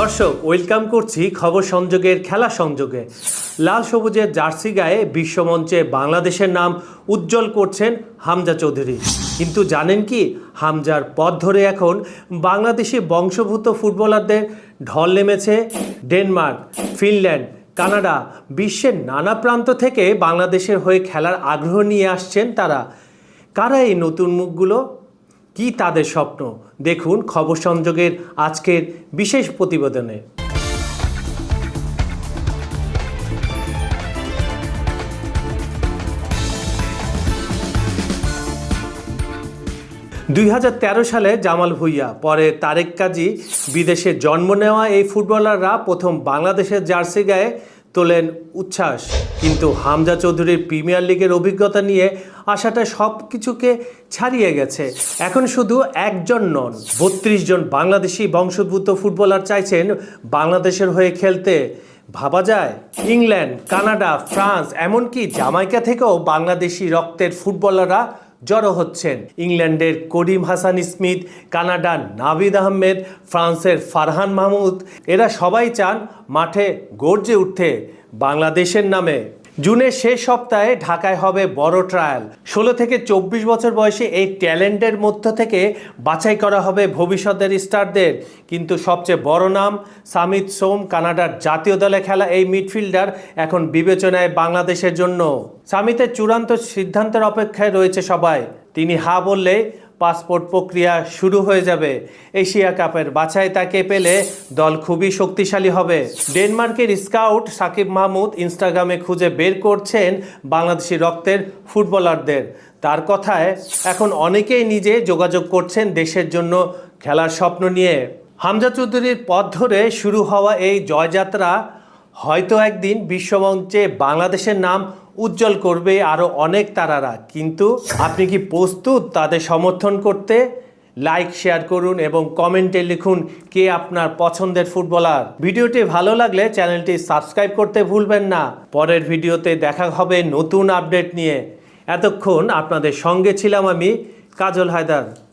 দর্শক ওয়েলকাম করছি খবর সংযোগের খেলা সংযোগে। লাল সবুজের জার্সি গায়ে বিশ্বমঞ্চে বাংলাদেশের নাম উজ্জ্বল করছেন হামজা চৌধুরী। কিন্তু জানেন কি, হামজার পথ ধরে এখন বাংলাদেশি বংশভূত ফুটবলারদের ঢল নেমেছে ডেনমার্ক, ফিনল্যান্ড, কানাডা, বিশ্বের নানা প্রান্ত থেকে বাংলাদেশের হয়ে খেলার আগ্রহ নিয়ে আসছেন তারা। কারা এই নতুন মুখগুলো? কি তাদের স্বপ্ন? দেখুন খবর সংযোগের আজকের বিশেষ প্রতিবেদনে। দুই হাজার তেরো সালে জামাল ভুইয়া, পরে তারেক কাজী, বিদেশে জন্ম নেওয়া এই ফুটবলাররা প্রথম বাংলাদেশের জার্সি গায়ে তোলেন উচ্ছ্বাস। কিন্তু হামজা চৌধুরীর প্রিমিয়ার লিগের অভিজ্ঞতা নিয়ে আশাটা সব কিছুকে ছাড়িয়ে গেছে। এখন শুধু একজন নন, বত্রিশ জন বাংলাদেশি বংশোদ্ভূত ফুটবলার চাইছেন বাংলাদেশের হয়ে খেলতে। ভাবা যায়, ইংল্যান্ড, কানাডা, ফ্রান্স, এমনকি জামাইকা থেকেও বাংলাদেশি রক্তের ফুটবলাররা জড়ো হচ্ছেন। ইংল্যান্ডের করিম হাসান স্মিথ, কানাডার নাবিদ আহমেদ, ফ্রান্সের ফারহান মাহমুদ, এরা সবাই চান মাঠে গর্জে উঠতে। বাংলাদেশের নামে। জুনের শেষ সপ্তাহে ঢাকায় হবে বড় ট্রায়াল ষোলো থেকে চব্বিশ বছর বয়সে এই ট্যালেন্টের মধ্য থেকে বাছাই করা হবে ভবিষ্যতের স্টারদের। কিন্তু সবচেয়ে বড় নাম, সামিত সোম, কানাডার জাতীয় দলে খেলা এই মিডফিল্ডার এখন বিবেচনায় বাংলাদেশের জন্য। সামিতের চূড়ান্ত সিদ্ধান্তের অপেক্ষায় রয়েছে সবাই। তিনি হা বললে পাসপোর্ট প্রক্রিয়া শুরু হয়ে যাবে। এশিয়া কাপের বাছাই তাকে পেলে দল খুবই শক্তিশালী হবে। ডেনমার্কের স্কাউট সাকিব মাহমুদ ইনস্টাগ্রামে খুঁজে বের করছেন বাংলাদেশি রক্তের ফুটবলারদের। তার কথায়, এখন অনেকেই নিজে যোগাযোগ করছেন দেশের জন্য খেলার স্বপ্ন নিয়ে। হামজা চৌধুরীর পথ ধরে শুরু হওয়া এই জয়যাত্রা হয়তো একদিন বিশ্বমঞ্চে বাংলাদেশের নাম উজ্জ্বল করবে আরও অনেক তারারা। কিন্তু আপনি কি প্রস্তুত তাদের সমর্থন করতে? লাইক, শেয়ার করুন এবং কমেন্টে লিখুন কে আপনার পছন্দের ফুটবলার। ভিডিওটি ভালো লাগলে চ্যানেলটি সাবস্ক্রাইব করতে ভুলবেন না। পরের ভিডিওতে দেখা হবে নতুন আপডেট নিয়ে। এতক্ষণ আপনাদের সঙ্গে ছিলাম আমি, কাজল হায়দার।